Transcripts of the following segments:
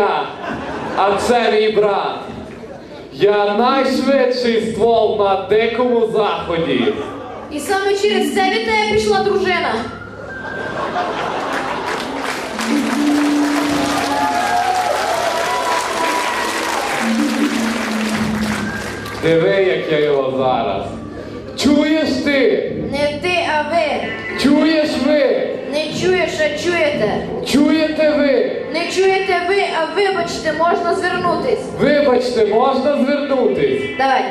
я, а це мій брат. Я найшвидший ствол на дикому заході. І саме через це від тебе пішла дружина. Диви, як я його зараз. Чуєш ти? Не ти, а ви. Чуєш? Не чуєш, а чуєте. Чуєте ви? Не чуєте ви, а вибачте, можна звернутись. Вибачте, можна звернутись? Давай.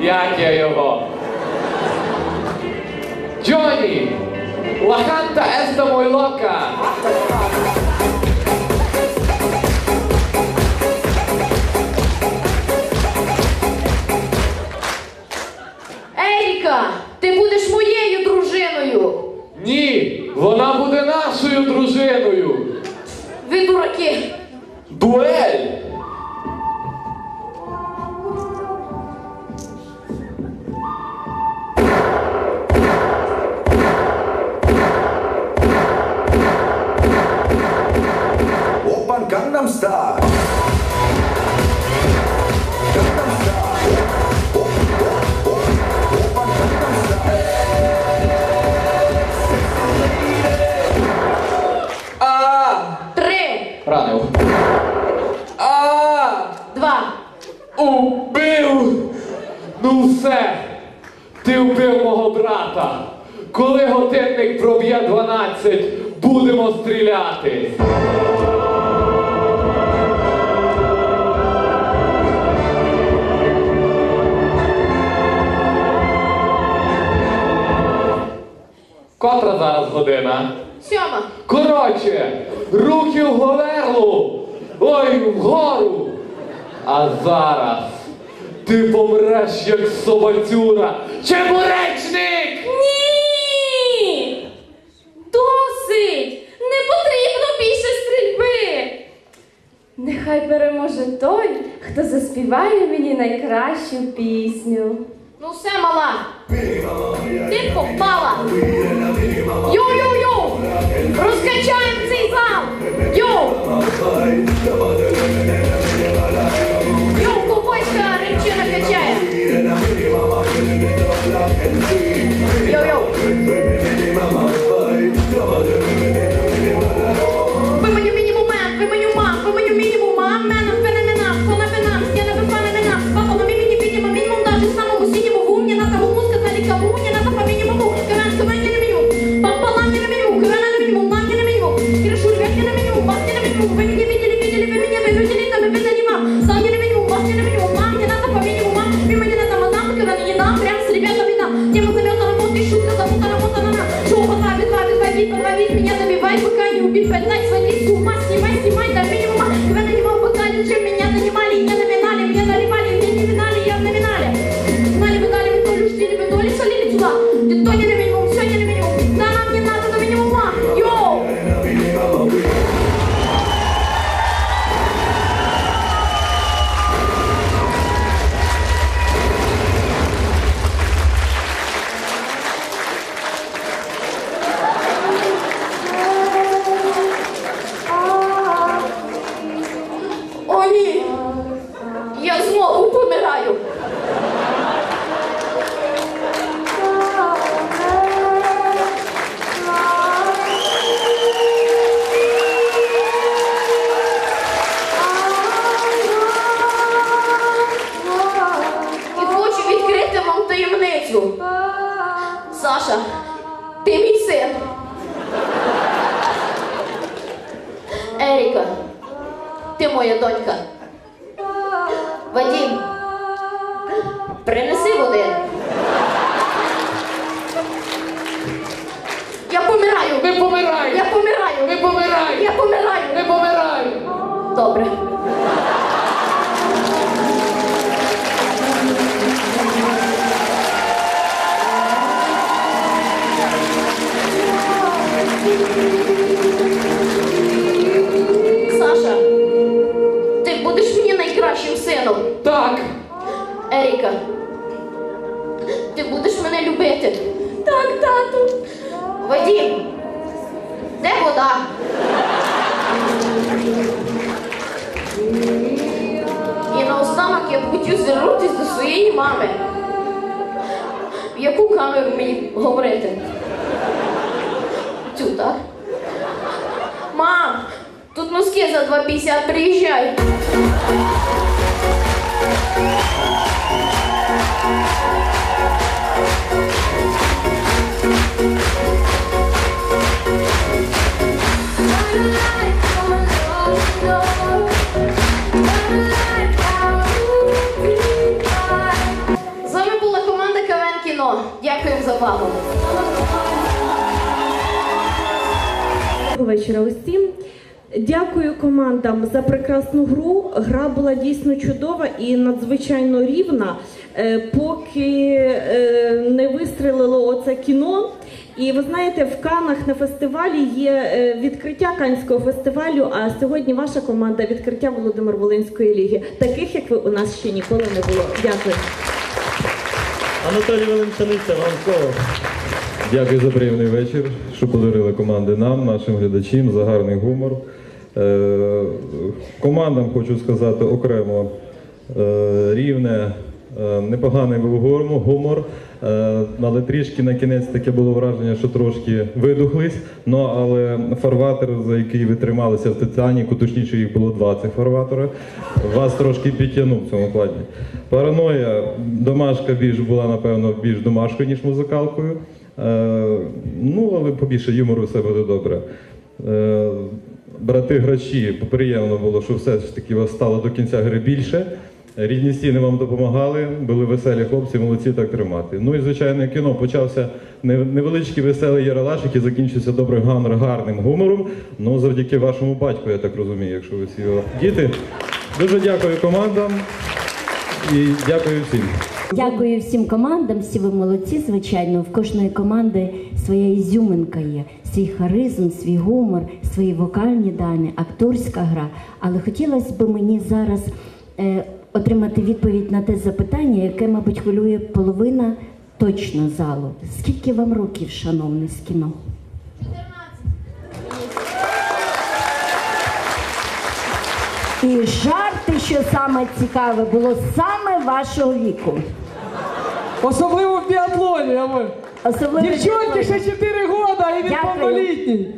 Як я його? Джоні! Лаханта еста мой лока! Gangnam Style. А, Три, ранив. А, два, убив. Ну все. Ти вбив мого брата. Коли годинник проб'є 12, будемо стріляти. Котра зараз година? Сьома. Коротше, руки в говерлу, ой, вгору. А зараз ти помреш як собацюра. Чебуречник! Ні! Досить! Не потрібно більше стрільби! Нехай переможе той, хто заспіває мені найкращу пісню. Ну все, мала. Ти попала. Йо-йо-йо! Розкачаємо цей зал! Йо! Йо, ковбойська речина качає! Еріка, ти моя донька. Вадим, принеси води. Я помираю. Не помирай! Я помираю. Не помирай! Я помираю. Не помирай! Добре. Саша, мами. В яку камеру мені говорити? Цю, так? Мам, тут носки за 2,50 приїжджай. Командам за прекрасну гру. Гра була дійсно чудова і надзвичайно рівна, е, поки е, не вистрілило оце кіно. І ви знаєте, в Канах на фестивалі є е, відкриття Канського фестивалю. А сьогодні ваша команда відкриття Володимир Волинської ліги. Таких як ви у нас ще ніколи не було. Дякую. Анатолій Валентиниця, вам слово. Дякую за приємний вечір, що подарили команди нам, нашим глядачам, за гарний гумор. Е, командам хочу сказати окремо е, рівне, е, непоганий був гумор, але трішки на кінець таке було враження, що трошки видухлись. Ну але фарватер, за який ви трималися в Титаніку, точніше їх було два цих фарватера, вас трошки підтягнув в цьому плані. Параноя, домашка більш була, напевно, більш домашкою, ніж музикалкою. Ну, але побільше юмору все буде добре. Брати грачі, приємно було, що все ж таки вас стало до кінця гри більше. Рідні стіни вам допомагали, були веселі хлопці, молодці так тримати. Ну і звичайно, кіно почався невеличкий веселий яралаш, який закінчився гамр, гарним гумором. Ну завдяки вашому батьку, я так розумію, якщо ви всі його діти. Дуже дякую командам і дякую всім. Дякую всім командам, всі ви молодці, звичайно. В кожної команди своя ізюминка є, свій харизм, свій гумор, свої вокальні дані, акторська гра. Але хотілося б мені зараз е, отримати відповідь на те запитання, яке, мабуть, хвилює половина точно залу. Скільки вам років, шановний з кіно? І жарти, що саме цікаве, було саме вашого віку. Особливо в біатлоні. я можу. Особливо Дівчонки ще 4 года і він Дякую. повнолітній.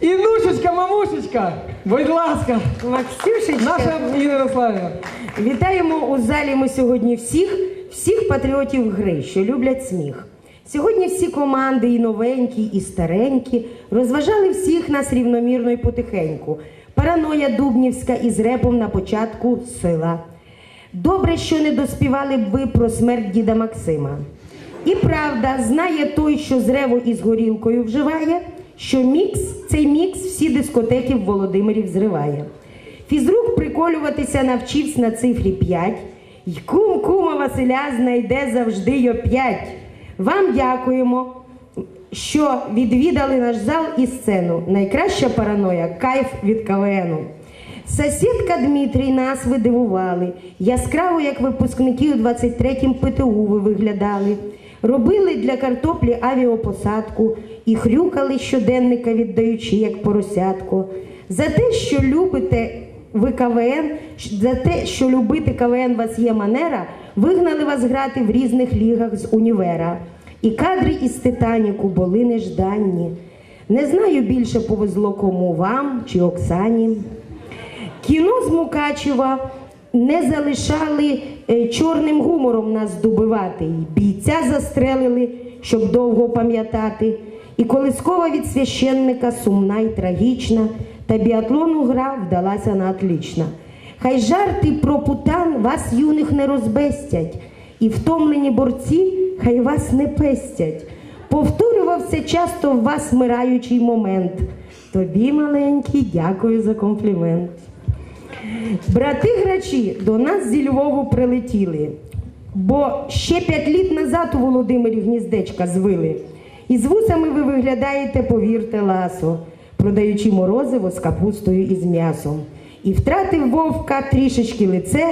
Інушечка, мамушечка, будь ласка, Максюшечка, наша Інна Ярославівна. вітаємо у залі ми сьогодні всіх, всіх патріотів гри, що люблять сміх. Сьогодні всі команди, і новенькі, і старенькі, розважали всіх нас рівномірно і потихеньку. Параноя Дубнівська із репом на початку сила. Добре, що не доспівали б ви про смерть діда Максима. І правда, знає той, що з реву із горілкою вживає, що мікс, цей мікс всі дискотеки в Володимирі взриває. Фізрук приколюватися навчився на цифрі 5, й кум кума Василя знайде завжди й оп'ять. Вам дякуємо, що відвідали наш зал і сцену. Найкраща параноя кайф від КВНу. Сусідка Дмитрій нас ви дивували. Яскраво, як випускники у 23-м ПТУ ви виглядали. Робили для картоплі авіапосадку і хрюкали щоденника, віддаючи як поросятко. За те, що любите ви КВН, за те, що любити КВН вас є манера, вигнали вас грати в різних лігах з універа. І кадри із Титаніку були нежданні. Не знаю більше повезло кому вам чи Оксані. Кіно з Мукачева не залишали е, чорним гумором нас добивати. І бійця застрелили, щоб довго пам'ятати. І колискова від священника сумна і трагічна, та біатлону гра вдалася на отлічна. Хай жарти про путан вас юних не розбестять, і втомлені борці хай вас не пестять. Повторювався часто в вас вмираючий момент. Тобі, маленький, дякую за комплімент. Брати грачі до нас зі Львову прилетіли, бо ще п'ять літ назад у Володимирі гніздечка звили. І з вусами ви виглядаєте, повірте, ласо, продаючи морозиво з капустою і з м'ясом. І втратив вовка трішечки лице,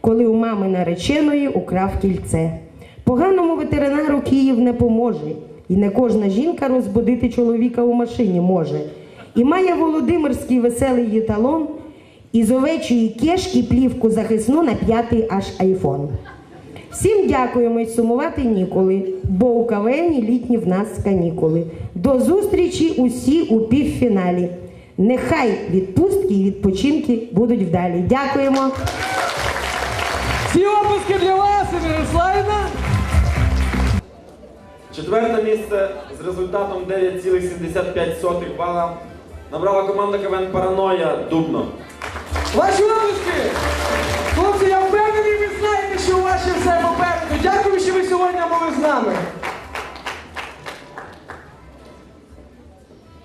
коли у мами нареченої украв кільце. Поганому ветеринару Київ не поможе, і не кожна жінка розбудити чоловіка у машині може. І має Володимирський веселий її талон, із овечої кешки плівку захисну на п'ятий аж айфон. Всім дякуємо і сумувати ніколи, бо у кавені літні в нас канікули. До зустрічі усі у півфіналі. Нехай відпустки і відпочинки будуть вдалі. Дякуємо. Всі опуски для вас, Ірина Четверте місце з результатом 9,75 бала набрала команда КВН Параноя Дубно. Ваші опуски. Хлопці, я впевнений, ви знаєте, що у вас ще все попереду. Дякую, що ви сьогодні були з нами.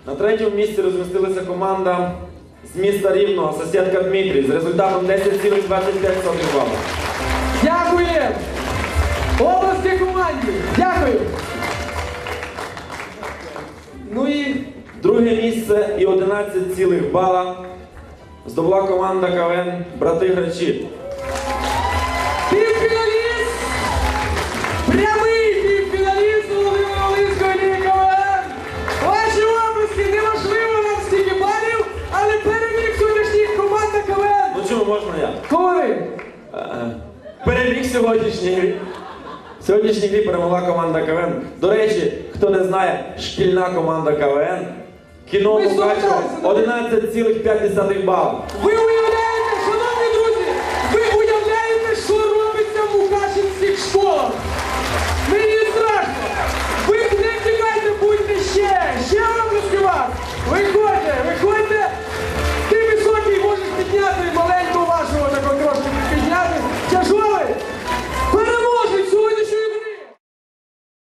На третьому місці розмістилася команда з міста Рівного, сусідка Дмитрій, з результатом 10,25 бала. Дякуємо. Області команді. Дякую. Ну і Друге місце і 11 цілих бала здобула команда КВН Брати Грачі. півфіналіст. Прямий півфіналіст Володимир Волинської ліги КВН. Ваші обласки неможливо нам стільки балів, але переміг сьогоднішніх команда КВН. Ну чому можна я? Коли? Е, Переміг сьогоднішній Сьогоднішній грі перемогла команда КВН. До речі, хто не знає, шкільна команда КВН. Кіно Мукачево 11,5 бал. Ви уявляєте, шановні друзі, ви уявляєте, що робиться в Мукачевських школах. Мені страшно. Ви не тікайте, будьте ще. Ще обласки вас. Виходьте, виходьте.